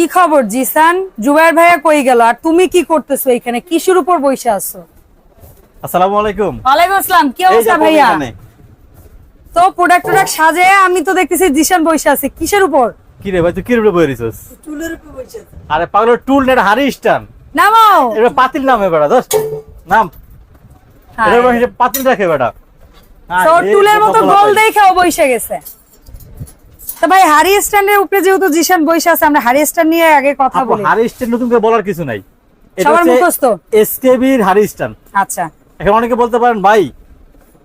কি খবর জিসান? জুবাইর ভাইয়া কই গেল? আর তুমি কি করতেছো এখানে? কিসের উপর বসে আছো? আসসালামু আলাইকুম। ওয়ালাইকুম আসসালাম। কি অবস্থা ভাইয়া? তো প্রোডাক্ট প্রোডাক্ট সাজে আমি তো দেখতেছি জিসান বসে আছে। কিসের উপর? কি রে ভাই তুই কি রূপে বইরিছস আরে পাগল টুল নেট হারি স্টান। নামাও। এটা পাতিল নামে বেটা দোস নাম। হ্যাঁ। এটা বসে পাতিল রাখে বেটা টুলের মতো গোল। দেখাও বসে গেছে। তো ভাই হারি স্ট্যান্ডের উপরে যেহেতু জিসান বসে আছে আমরা হারি স্ট্যান্ড নিয়ে আগে কথা বলি। হারি স্টান নতুন করে বলার কিছু নাই। সবার মুখস্থ? এসকেবির হারি স্টান আচ্ছা। এখন অনেকে বলতে পারেন ভাই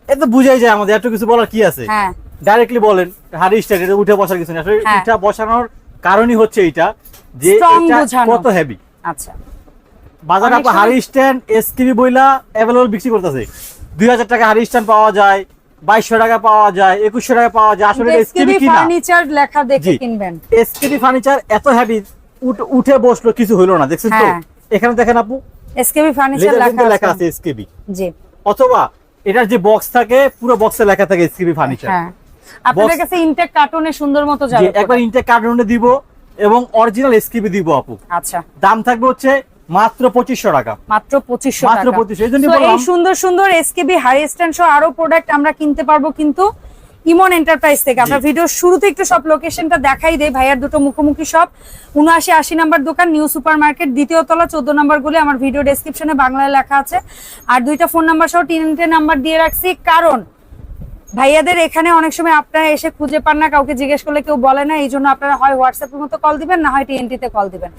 এ তো বুঝাই যায় আমাদের এত কিছু বলার কি আছে? হ্যাঁ। ডাইরেক্টলি বলেন হারি স্টান এটা উঠে বসার কিছু নেই। আসলে হ্যাঁ। এটা বসানোর কারণই হচ্ছে এইটা যে এটা কত হেভি আচ্ছা। বাজারে আপনি হারি স্ট্যান্ড এসকেবি বইলা অ্যাভেলেবল বিক্রি করতেছে। দুই হাজার টাকা হারি স্ট্যান্ড পাওয়া যায় বাইশশো টাকা পাওয়া যায় একুশশো টাকা পাওয়া যায়। আসলে ফার্নিচার লেখা দেখে কিনবেন। এসকেবি ফার্নিচার এত হেভি উঠে বসল কিছু হইল না দেখছেন তো? হ্যাঁ। এখানে দেখেন আপু এসকেবি ফার্নিচার লেখা আছে। SKB G. অথবা এটার যে বক্স থাকে পুরো বক্সে লেখা থাকে এসকেবি ফার্নিচার হ্যাঁ। আপনাদের কাছে ইনটেক কার্টুনে সুন্দর মতো যাবে একবার ইনটেক কার্টুনে দিব এবং অরিজিনাল এসকেবি দিব আপু। আচ্ছা। দাম থাকবে হচ্ছে মাত্র পঁচিশশো টাকা। মাত্র পঁচিশশো মাত্র টাকা। 2500 এই সুন্দর সুন্দর এসকেবি হাই স্ট্যান্ড সহ আরও প্রোডাক্ট আমরা কিনতে পারব কিন্তু ইমন এন্টারপ্রাইজ থেকে। আমরা। ভিডিওর শুরুতে একটু সব লোকেশনটা দেখাই দেই। ভাইয়ার দুটো মুখোমুখি সব উনআশি আশি নাম্বার দোকান নিউ সুপার মার্কেট দ্বিতীয় তলা চোদ্দ নাম্বার গুলি আমার ভিডিও ডেসক্রিপশনে বাংলায় লেখা আছে। আর দুইটা ফোন নাম্বার সহ তিনটে নাম্বার দিয়ে রাখছি। কারণ ভাইয়াদের এখানে অনেক সময় আপনারা এসে খুঁজে পান না কাউকে জিজ্ঞেস করলে কেউ বলে না এই জন্য আপনারা হয় হোয়াটসঅ্যাপের মতো কল দিবেন না হয় টিএনটি তে কল দিবেন।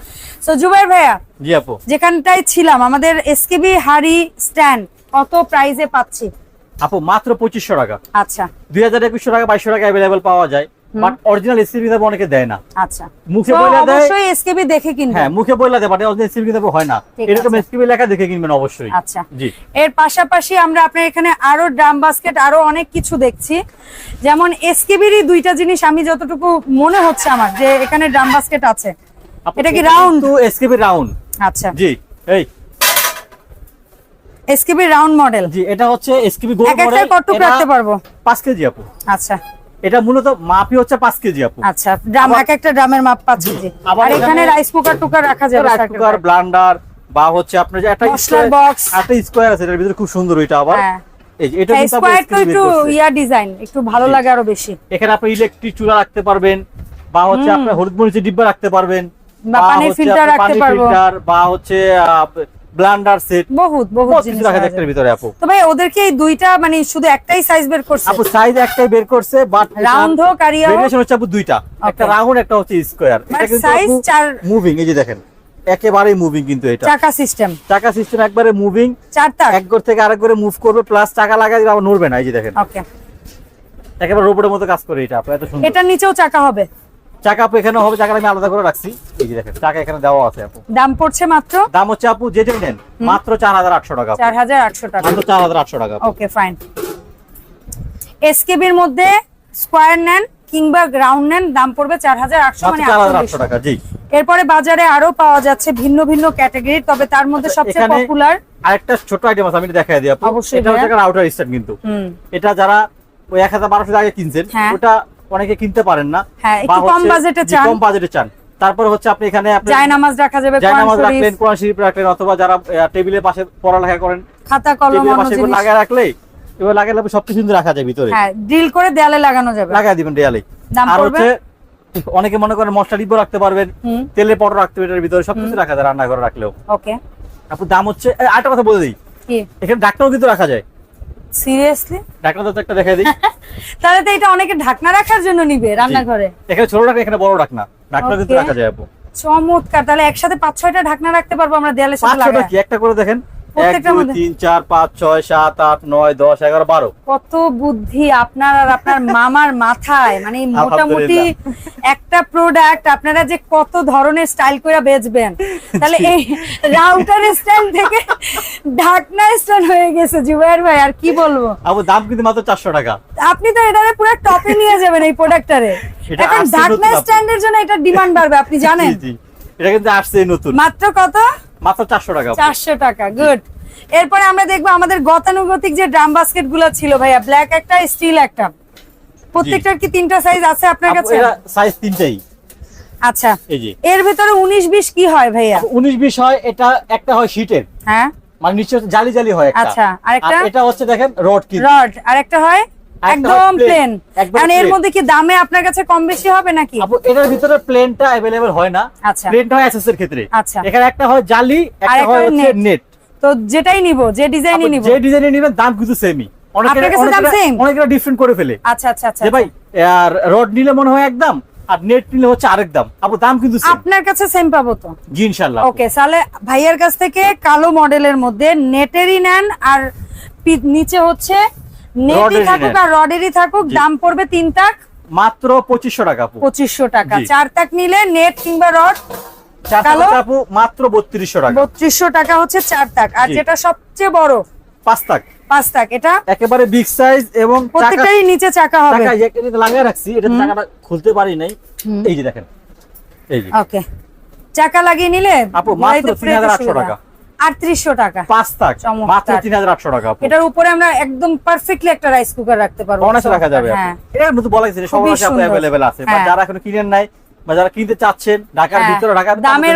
সো জুবাইর ভাইয়া জি আপু। যেখানটায় ছিলাম আমাদের এসকেবি হাড়ি স্ট্যান্ড কত প্রাইজে পাচ্ছি? আপু মাত্র পঁচিশশো টাকা। আচ্ছা। দুই হাজার একুশশো টাকা বাইশশো টাকা অ্যাভেলেবেল পাওয়া যায়। বাট অরিজিনাল এসিবি কিতাব অনেকে দেয় না। আচ্ছা। মুখে বইলা দেয় অবশ্যই এসকেবি দেখে কিনবেন হ্যাঁ মুখে বইলা দেয় বাট অরিজিনাল এসিবি কিতাব হয় না। এরকম আছে। লেখা দেখে কিনবেন অবশ্যই। আচ্ছা। জি। এর পাশাপাশি আমরা আপনার এখানে আরও ড্রাম বাস্কেট আরও অনেক কিছু দেখছি। যেমন এসকেবিরই দুইটা জিনিস আমি যতটুকু মনে হচ্ছে আমার যে এখানে ড্রাম বাস্কেট আছে। এটা কি এসকেবি রাউন্ড? আচ্ছা। জি এই। SKB round model. জি এটা হচ্ছে এসকেবি গোল এক একটা মডেল কটুক রাখতে পারব? পাঁচ কেজি আপু। আচ্ছা। এটা মূলত মাপই হচ্ছে পাঁচ কেজি আপু আচ্ছা ড্রাম এক একটা ড্রামের মাপ পাচ্ছি জি আবার আর এখানে রাইস কুকার টুকার রাখা যাবে রাইস কুকার করে। ব্লান্ডার বা হচ্ছে আপনার যে একটা মশলার box। একটা স্কোয়ার আছে এটার ভিতরে খুব সুন্দর ওইটা আবার হ্যাঁ এই যে এটা হ্যাঁ, কিন্তু আবার একটু। ইয়া ডিজাইন একটু ভালো লাগে আরও বেশি এখানে আপনি ইলেকট্রিক চুলা রাখতে পারবেন বা হচ্ছে আপনার হলুদ মরিচের ডিব্বা রাখতে পারবেন বা পানির আপনার রাখতে পানির পারব। filter বা হচ্ছে ব্লান্ডার সেট। বহুত বহুত জিনিস রাখা একটার ভিতরে আপু। তো ভাই ওদেরকে এই দুইটা মানে শুধু একটাই সাইজ বের করছে? আপু সাইজ একটাই বের করছে বাট Round হোক আর ইয়া ভেরিয়েশন হচ্ছে আপু দুইটা। একটা রাউন্ড একটা হচ্ছে স্কোয়ার But size চার- মুভিং এই যে দেখেন একেবারেই মুভিং কিন্তু এটা। চাকা সিস্টেম চাকা সিস্টেম একবারে মুভিং চার তার এক ঘর থেকে আরেক ঘরে মুভ করবে প্লাস চাকা লাগাই দিলে আবার নড়বে না এই যে দেখেন। ওকে একেবারে রোবটের মতো কাজ করে এটা আপু এত সুন্দর। এটার নিচেও চাকা হবে। চাকা আপু এখানে হবে চাকা আমি আলাদা করে রাখছি। এই যে দেখেন চাকা এখানে দেওয়া আছে আপু। দাম পড়ছে মাত্র? দাম হচ্ছে আপু যেটাই নেন মাত্র চার হাজার আটশো টাকা টাকা। মাত্র চার হাজার আটশো টাকা ওকে ফাইন। এসকেবির মধ্যে স্কোয়ার নেন কিংবা গ্রাউন্ড নেন দাম পড়বে চার হাজার আটশো মাত্র মানে 4800 আটশো টাকা জি। এরপরে বাজারে আরও পাওয়া যাচ্ছে ভিন্ন ভিন্ন ক্যাটাগরির তবে তার মধ্যে আচ্ছা, সবচেয়ে পপুলার আরেকটা ছোট আইটেম আছে আমি দেখাই দিই আপু। এটা হচ্ছে আউটার স্টার্ট কিন্তু। এটা যারা ওই এক হাজার বারোশো টাকা কিনছেন হ্যাঁ। ওটা অনেকে কিনতে পারেন না। হ্যাঁ, একটু কম বাজেটে চান। কম বাজেটে চান। তারপরে হচ্ছে আপনি এখানে জায়নামাজ রাখা যাবে জায়নামাজ কোরআন রাখলেন শরীফ, কোরআন শরীফ রাখলেন অথবা যারা টেবিলের পাশে পড়ালেখা করেন খাতা কলম পাশে এগুলো রাখলে এবার লাগালে সবকিছু কিন্তু রাখা যায় ভিতরে। হ্যাঁ ড্রিল করে দেয়ালে লাগানো যাবে। লাগাই দিবেন দেয়ালে আর হচ্ছে অনেকে মনে করেন মশলা ডিব্বা রাখতে পারবেন হুম। তেলের পটর রাখতে পারবেন ভিতরে সবকিছু রাখা যায় রান্না করে রাখলেও। ওকে। আপু দাম হচ্ছে আরেকটা কথা বলে দিই। এখানে ডাক্তারও কিন্তু রাখা যায়। সিরিয়াসলি ঢাকনা তো একটা দেখাই দিই। তাহলে তো এটা অনেকে ঢাকনা রাখার জন্য নিবে রান্নাঘরে। এখানে ছোট ঢাকনা এখানে বড় ডাকনা ডাক্তার কিন্তু রাখা যায় আপু। চমৎকার। তাহলে একসাথে পাঁচ ছয়টা ঢাকনা রাখতে পারব আমরা দেয়ালের সাথে লাগা কি? একটা করে দেখেন। এক দুই তিন চার পাঁচ ছয় সাত আট নয় দশ এগারো বারো। কত বুদ্ধি আপনার আর আপনার মামার মাথায়। মানে মোটামুটি একটা প্রোডাক্ট আপনারা যে কত ধরনের স্টাইল করে বেচবেন। তাহলে এই রাউটার স্ট্যান্ড থেকে ঢাকনা স্ট্যান্ড হয়ে গেছে জুবাইর ভাই আর কি বলব? দাম কিন্তু মাত্র চারশো টাকা। আপনি তো এটারে পুরো টপে নিয়ে যাবেন এই প্রোডাক্টটারে এটা এখন ঢাকনা। স্ট্যান্ডের জন্য এটা ডিমান্ড বাড়বে আপনি জানেন? এটা কিন্তু আসছে নতুন। মাত্র কত? মাত্র চারশো টাকা আপু। চারশো টাকা গুড এরপরে আমরা দেখব আমাদের গতানুগতিক যে ড্রাম বাস্কেটগুলো ছিল ভাইয়া ব্ল্যাক একটা স্টিল একটা। প্রত্যেকটার কি তিনটা সাইজ আছে আপনার কাছে? সাইজ তিনটাই। আচ্ছা এই যে। এর ভিতরে উনিশ বিশ কি হয় ভাইয়া? উনিশ বিশ হয় এটা একটা হয় শীটের হ্যাঁ। মানে নিচে জালি জালি হয় একটা। আচ্ছা, আরেকটা? আর এটা হচ্ছে দেখেন রড কি রড আর একটা হয়? আরেকটা একদম হয় প্লেন plain, একদম কারণ এর plain। মধ্যে কি দামে আপনার কাছে কম বেশি হবে নাকি আপু এটার ভিতরে প্লেনটা अवेलेबल হয় না আচ্ছা। প্লেনটা হয় এসএস এর ক্ষেত্রে আচ্ছা। এখানে একটা হয় জালি একটা একটা হয় হয় হচ্ছে net। নেট তো যেটাই নিব যে ডিজাইনই নিব যে ডিজাইনে নেবেন দাম কিন্তু সেমই অনেকে আপনার কাছে দাম same? অনেকে ডিফারেন্ট করে ফেলে আচ্ছা আচ্ছা আচ্ছা যে ভাই আর রড নিলে মনে হয় একদম আর নেট নিলে হচ্ছে আরেক দাম আপু দাম কিন্তু সেম আপনার কাছে সেম পাবো তো জি ইনশাআল্লাহ ওকে তাহলে ভাইয়ের কাছ থেকে কালো মডেলের মধ্যে নেটেরই নেন আর পি- নিচে হচ্ছে নেটই রডেরই থাকুক আর রডেরই থাকুক দাম পড়বে তিন তাক। মাত্র পঁচিশশো টাকা পঁচিশশো টাকা। চার তাক নিলে নেট কিংবা রড মাত্র বত্রিশশো টাকা। বত্রিশশো টাকা হচ্ছে চার তাক। আর যেটা সবচেয়ে বড় পাঁচ পাঁচ তাক। এটা একেবারে বিগ সাইজ এবং প্রত্যেকটারই নিচে চাকা হবে। লাগিয়ে রাখছি এটা টাকাটা খুলতে পারি নাই। এই যে দেখেন। এই যে। ওকে চাকা লাগিয়ে নিলে আপু, মাত্র পুরো 3800 সুবিধা। টাকা। আটত্রিশশো টাকা। পাঁচ টাক মাত্র তিন হাজার আটশো টাকা এটার উপরে আমরা একদম পারফেক্টলি একটা রাইস কুকার রাখতে পারব। অনায়াসে রাখা যাবে হ্যাঁ। বলা গেছে সবার কাছে অ্যাভেলেবেল আছে হ্যাঁ। যারা এখনও কিনেন নাই বা যারা কিনতে চাচ্ছেন ঢাকার হ্যাঁ। ভিতরে ঢাকার দামের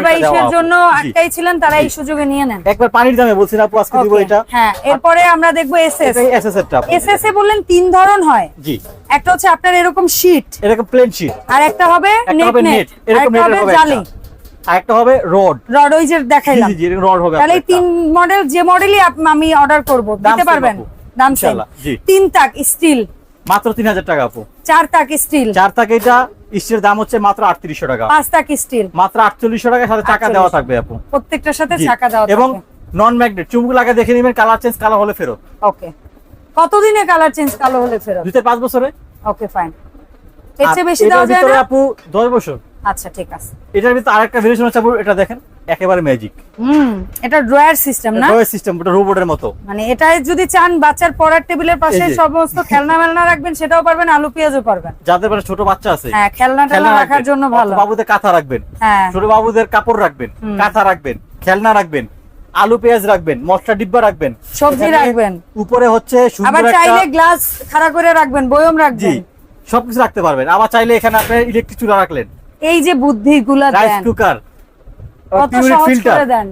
জন্য। আটকাই ছিলেন তারা এই সুযোগে নিয়ে নেন। একবার পানির দামে বলছি আপু আজকে দিব এটা। হ্যাঁ এরপরে আমরা দেখব এসএস এটাই এসএস টা আপু। এসএস এ বললেন তিন ধরন হয়। জি। একটা হচ্ছে আপনার এরকম শীট এরকম প্লেন শিট আর একটা হবে একটা নেট নেট নেট এরকম একটা হবে হবে জালি। একটা হবে রড। রড ওই যে দেখাইলাম। জি জি রড হবে তাহলে। তিন মডেল যে মডেলই আমি অর্ডার করব দিতে পারবেন? দাম সেম তিন তাক স্টিল মাত্র তিন হাজার টাকা আপু। চার তাক স্টিল চার টাকা এটা স্টিলের দাম হচ্ছে মাত্র আটত্রিশশো টাকা। পাঁচ তাক স্টিল মাত্র আটচল্লিশশো টাকার সাথে টাকা দেওয়া থাকবে আপু। প্রত্যেকটার সাথে। চাকা দেওয়া এবং নন ম্যাগনেট চুম্বক লাগা দেখে নেবেন কালার চেঞ্জ কালার হলে ফেরত। ওকে। কতদিনে কালার চেঞ্জ কালো হলে ফেরত? দুই থেকে পাঁচ বছরে। ওকে ফাইন এর চেয়ে বেশি দেওয়া যায় না? আপু দশ বছর। আচ্ছা ঠিক আছে। এটার ভিতরে আরেকটা ভেরিয়েশন আছে এটা দেখেন একেবারে ম্যাজিক হুম এটা ড্রয়ার সিস্টেম না? ড্রয়ার সিস্টেম ওটা রোবটের মতো। মানে এটাই যদি চান বাচ্চার পড়ার টেবিলের পাশে সমস্ত খেলনা মেলনা রাখবেন সেটাও পারবেন আলু পেঁয়াজও পারবেন। যাদের ছোট বাচ্চা আছে হ্যাঁ খেলনা টেলনা রাখার জন্য ভালো। বাবুদের কাঁথা রাখবেন হ্যাঁ। ছোট বাবুদের কাপড় রাখবেন কাঁথা রাখবেন খেলনা রাখবেন আলু পেঁয়াজ রাখবেন মশলা ডিব্বা রাখবেন। সবজি রাখবেন। উপরে হচ্ছে আবার চাইলে গ্লাস খাড়া করে রাখবেন বয়ম রাখবেন। সবকিছু রাখতে পারবেন। আবার চাইলে এখানে আপনি ইলেকট্রিক চুলা রাখলেন। এই যে বুদ্ধিগুলা রাইস কুকার। কত পিউরিট সহজ ফিল্টার করে দেন।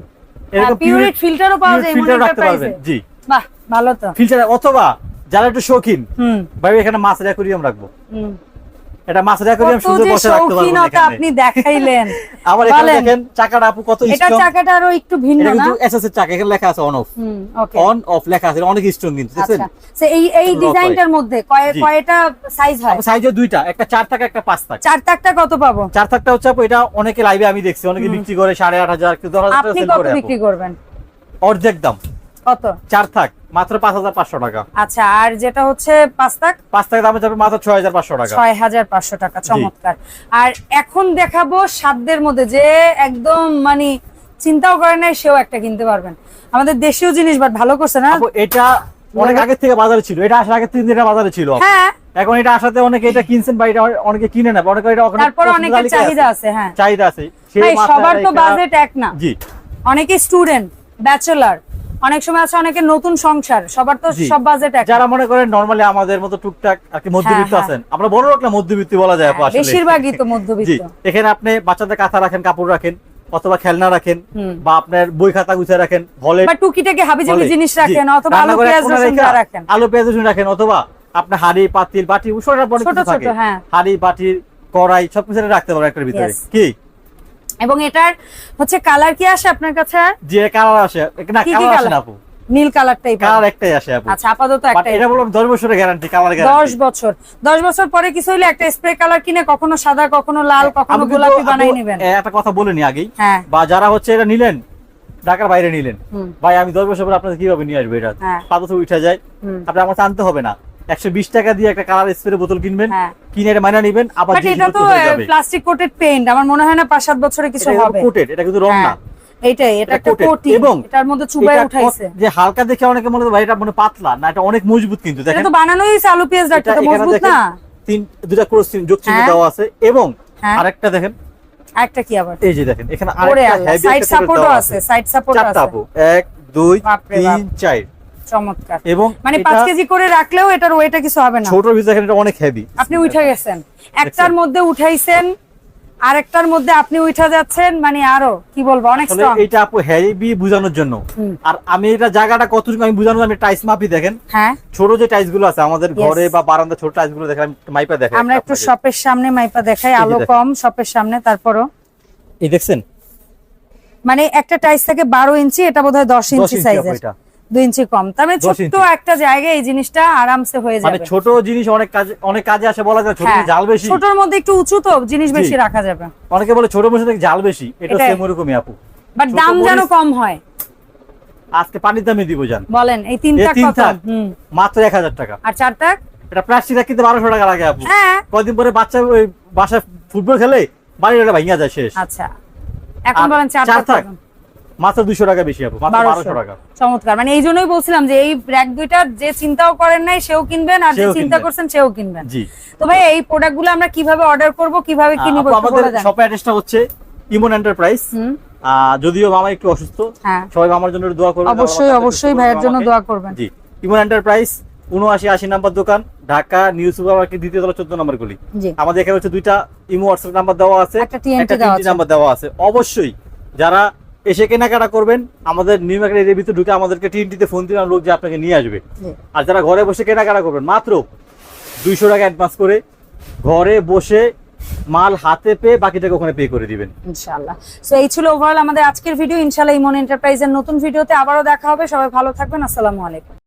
পিউরিট ফিল্টারও পাওয়া যায় ফিল্টার রাখতে পারবেন জি। বাহ ভালো তো। ফিল্টার অথবা যারা একটু শৌখিন হুম। ভাই এখানে মাছের অ্যাকোরিয়াম রাখব। হুম। এটা মাছের অ্যাকুরিয়াম কত সুন্দর বসে রাখতে পারবেন শৌখিনতা আপনি দেখাইলেন। আবার এখানে দেখেন চাকাটা আপু কত এটা চাকাটা আরও একটু ভিন্ন না? কিন্তু এসএস এর চাকা এখানে লেখা আছে অন অফ হুম অন অফ লেখা আছে অনেক স্ট্রং কিন্তু আচ্ছা। সে এই এই ডিজাইনটার মধ্যে কয় কয়টা সাইজ হয়? সাইজে দুইটা একটা চার থাকা একটা পাঁচ চার তাকটা কত পাবো? চার থাকটা হচ্ছে আপু এটা অনেকে লাইভে আমি দেখছি অনেকে বিক্রি করে সাড়ে আট হাজার কেউ টাকা আপনি সেল কত। বিক্রি করবেন? অর্ধেক দাম। কত? চার থাক। মাত্র পাঁচ হাজার পাঁচশো টাকা। আচ্ছা আর যেটা হচ্ছে পাঁচ তাক পাঁচ থাক দামে যাবে মাত্র ছয় হাজার পাঁচশো টাকা। ছয় হাজার পাঁচশো টাকা চমৎকার। আর এখন দেখাবো সাধ্যের মধ্যে যে একদম মানে চিন্তাও করে নাই সেও একটা কিনতে পারবেন। আমাদের দেশীয় জিনিস বাট ভালো করছে না? এটা অনেক আগে থেকে বাজারে ছিল। এটা আসার আগে তিন দিন বাজারে ছিল। হ্যাঁ। এখন এটা আসাতে অনেকে এটা কিনছেন বা এটা অনেকে কিনে না অনেকে এটা তারপর অনেকের চাহিদা আছে। হ্যাঁ। চাহিদা আছে। সবার তো বাজেট এক না। জি। অনেকে স্টুডেন্ট ব্যাচেলার অনেক সময় আছে অনেকে নতুন সংসার সবার তো সব বাজেট এক যারা মনে করেন নরমালি আমাদের মতো টুকটাক আর কি মধ্যবিত্ত হ্যাঁ, আছেন আমরা বড় রাখলে মধ্যবিত্ত বলা যায় হ্যাঁ, আসলে। বেশিরভাগই তো মধ্যবিত্ত। এখানে আপনি বাচ্চাদের কাঁথা রাখেন কাপড় রাখেন অথবা খেলনা রাখেন বা আপনার বই খাতা গুছিয়ে রাখেন হলে বা টুকিটাকে হাবিজাবি জিনিস রাখেন অথবা আলু পেঁয়াজ রসুন রাখেন। আলু পেঁয়াজ রসুন রাখেন অথবা আপনার হাড়ি পাতিল বাটি ছোট ছোট ছোট, হ্যাঁ। হাড়ি বাটি কড়াই সবকিছু রাখতে পারবেন একটার ভিতরে। কি? এবং এটার হচ্ছে কালার কি আসে আপনার কাছে? যে কালার আসে। না কালার আসে না আপু। নীল কালারটাই কালার একটাই আসে আপু। আচ্ছা আপাতত একটাই। এটা বললাম দশ বছরের গ্যারান্টি কালার গ্যারান্টি বছর। দশ বছর পরে কিছু হইলে একটা স্প্রে কালার কিনে কখনো সাদা কখনো লাল কখনো আমি গোলাপি বানাই নেবেন। একটা কথা বলে নি আগেই। হ্যাঁ। বা যারা হচ্ছে এটা নিলেন ঢাকার বাইরে নিলেন ভাই আমি দশ বছর পরে আপনাদের কীভাবে নিয়ে আসব এটা? হ্যাঁ। পাতা উঠে যায়। আপনি আমার আনতে হবে না। একশো বিশ টাকা দিয়ে একটা কালার স্প্রে বোতল কিনবেন হ্যাঁ। কিনে এটা মাইনা নিবেন আবার এটা তো প্লাস্টিক কোটেড পেইন্ট আমার মনে হয় না পাঁচ সাত বছরে কিছু হবে। কোটেড এটা কিন্তু রং না। হ্যাঁ এইটাই এটা এটা একটা কোটি এবং এটার মধ্যে চুবাই এটা উঠাইছে। যে হালকা দেখে অনেকে মনে ভাই এটা মনে পাতলা। না এটা অনেক মজবুত কিন্তু এটা দেখেন। তো বানানোই আলু পেঁয়াজ রাখতে তো মজবুত না? তিন দুটা ক্রস চিহ্ন যোগ চিহ্ন হ্যাঁ। দেওয়া আছে। এবং হ্যাঁ। আরেকটা দেখেন। একটা কি আবার? এই যে দেখেন এখানে আরেকটা হেভি সাইড সাপোর্টও আছে সাইড সাপোর্ট চারটা আপু। এক দুই বাপরে তিন বাপ। চার। চমৎকার। এবং মানে এটা পাঁচ কেজি করে রাখলেও এটার ওয়েটা কিছু হবে না। ছোট এটা অনেক হেভি আপনি উঠে গেছেন। একটার মধ্যে উঠাইছেন আরেকটার মধ্যে আপনি উঠা যাচ্ছেন মানে আরও কি বলব অনেক এটা আপু হেভি বোঝানোর জন্য। আর আমি এটা জায়গাটা কতটুকু আমি বোঝানোর আমি টাইস মাপি দেখেন। হ্যাঁ। ছোট যে টাইসগুলো আছে আমাদের ঘরে বা বারান্দা ছোট টাইসগুলো দেখেন মাইপা দেখেন আমরা একটু শপের সামনে মাইপা দেখাই আলো কম শপের সামনে তারপরও। এই দেখছেন? মানে একটা টাইস থেকে বারো ইঞ্চি এটা বোধহয় দশ ইঞ্চি সাইজের এটা। দুই ইঞ্চি কম। 10 ছোট্ট একটা জায়গায় এই জিনিসটা আরামসে হয়ে মানে যাবে। ছোট জিনিস অনেক কাজে অনেক কাজে আসে বলা যায় ছোট হ্যাঁ, জাল বেশি। ছোটর মধ্যে একটু উঁচু তো জিনিস বেশি রাখা যাবে। অনেকে বলে ছোট থেকে জাল বেশি এটা সেম ওরকমই আপু। বাট দাম যেন কম হয়। আজকে পানির দামে দিব জান। বলেন এই তিনটা তিন কত? মাত্র এক হাজার টাকা। আর চার চারটা এটা প্লাস্টিকটা কিনতে বারোশো টাকা লাগে আপু। হ্যাঁ। কয়দিন পরে বাচ্চা ওই বাসায় ফুটবল খেলে বাড়ির একটা ভাঙিয়া যায় শেষ। আচ্ছা। এখন বলেন চার থাক? মাত্র দুশো টাকা বেশি আপু মাত্র টাকা। চমৎকার। মানে এই জন্যই বলছিলাম যে এই র্যাক দুইটা যে চিন্তাও করেন নাই সেও কিনবেন আর যে চিন্তা করছেন সেও কিনবেন। জি। তো ভাই এই প্রোডাক্টগুলো আমরা কীভাবে অর্ডার করব কীভাবে কি নিব আপু, আমাদের শপের অ্যাড্রেসটা হচ্ছে ইমন এন্টারপ্রাইজ যদিও মামা একটু অসুস্থ হ্যাঁ। সবাই মামার জন্য দোয়া করবেন অবশ্যই অবশ্যই ভাইয়ের জন্য দোয়া করবেন। জি ইমন এন্টারপ্রাইজ উনআশি আশি নাম্বার দোকান ঢাকা নিউ সুপার মার্কেট দ্বিতীয় তলা চোদ্দ নম্বর গলি। আমাদের এখানে হচ্ছে দুইটা ইমো হোয়াটসঅ্যাপ নাম্বার দেওয়া আছে একটা আছে। নাম্বার দেওয়া আছে। অবশ্যই যারা এসে কেনাকাটা করবেন আমাদের নিউ মার্কেট এরিয়ার ভিতরে ঢুকে আমাদেরকে টিনটিতে ফোন দিন লোক যে আপনাকে নিয়ে আসবে। আর যারা ঘরে বসে কেনাকাটা করবেন মাত্র দুইশো টাকা অ্যাডভান্স করে ঘরে বসে মাল হাতে পেয়ে বাকিটাকে ওখানে পে করে দিবেন। ইনশাআল্লাহ। সো এই ছিল ওভারঅল আমাদের আজকের ভিডিও ইনশাআল্লাহ ইমন এন্টারপ্রাইজের নতুন ভিডিওতে আবারও দেখা হবে। সবাই ভালো থাকবেন। আসসালামু আলাইকুম।